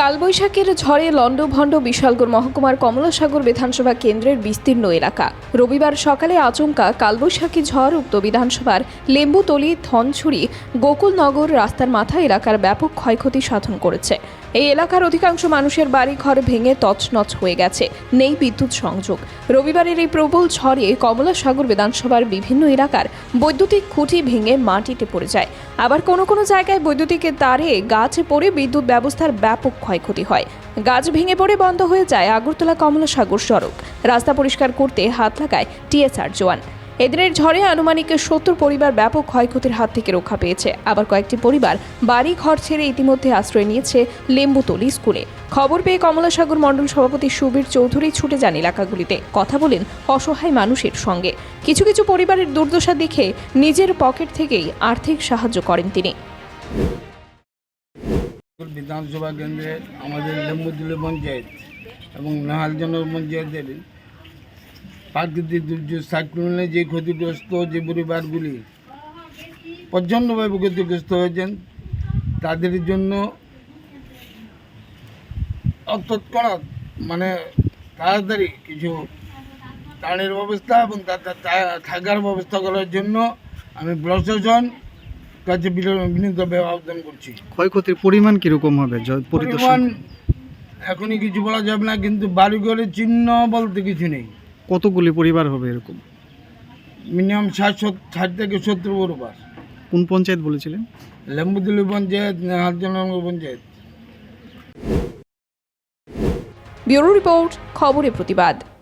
কালবৈশাখীর ঝড়ে লণ্ডভণ্ড বিশালগড় মহকুমার কমলাসাগর বিধানসভা কেন্দ্রের বিস্তীর্ণ এলাকা। রবিবার সকালে আচমকা কালবৈশাখী ঝড় উক্ত বিধানসভার লেম্বুতলি, ধনছুরি, গোকুলনগর রাস্তার মাথা এলাকার ব্যাপক ক্ষয়ক্ষতি সাধন করেছে। এই এলাকার অধিকাংশ মানুষের বাড়ি ঘর ভেঙে তছনছ হয়ে গেছে। নেই বিদ্যুৎ সংযোগ। রবিবারের এই প্রবল ঝড়ে কমলাসাগর বিধানসভার বিভিন্ন এলাকার বৈদ্যুতিক খুঁটি ভেঙে মাটিতে পড়ে যায়। আবার কোনো কোনো জায়গায় বৈদ্যুতিকের তারে গাছে পড়ে বিদ্যুৎ ব্যবস্থার ব্যাপক ক্ষয়ক্ষতি হয়। গাছ ভেঙে পড়ে বন্ধ হয়ে যায় আগরতলা কমলাসাগর সড়ক। রাস্তা পরিষ্কার করতে হাত লাগায় টিএসআর জওয়ান। এদিনের ঝড়ে আনুমানিক সত্তর পরিবার ব্যাপক ক্ষয়ক্ষতির হাত থেকে রক্ষা পেয়েছে। আবার কয়েকটি পরিবার বাড়ি ঘর ছেড়ে ইতিমধ্যে আশ্রয় নিয়েছে লেম্বুতলি স্কুলে। খবর পেয়ে কমলাসাগর মণ্ডল সভাপতি সুবীর চৌধুরী ছুটে যান এলাকাগুলিতে। কথা বলেন অসহায় মানুষের সঙ্গে। কিছু কিছু পরিবারের দুর্দশা দেখে নিজের পকেট থেকেই আর্থিক সাহায্য করেন তিনি। বিধানসভা কেন্দ্রে আমাদের লেম্বুতুলি পঞ্চায়েত এবং নাহালজনক পঞ্চায়েতের প্রাকৃতিক দুর্যোগ সাইক্লোনে যে ক্ষতিগ্রস্ত যে পরিবারগুলি প্রচণ্ডভাবে ক্ষতিগ্রস্ত হয়েছেন তাদের জন্য তৎক্ষণাৎ মানে তাড়াতাড়ি কিছু ত্রাণের ব্যবস্থা এবং থাকার ব্যবস্থা করার জন্য আমি প্রশাসন কাছে বিনীতভাবে আবেদন করছি। ক্ষয়ক্ষতির পরিমাণ কীরকম হবে? পরিমাণ এখনই কিছু বলা যাবে না কিন্তু বাড়িঘরের চিহ্ন বলতে কিছু নেই। কতগুলি পরিবার হবে এরকম? মিনিমাম ষাট সত- ষাট থেকে সত্তর পরিবার। কোন পঞ্চায়েত বলেছিলেন? লেম্বুদুলি পঞ্চায়েত হারজনগর পঞ্চায়েত। ব্যুরো রিপোর্ট খবরের প্রতিবাদ।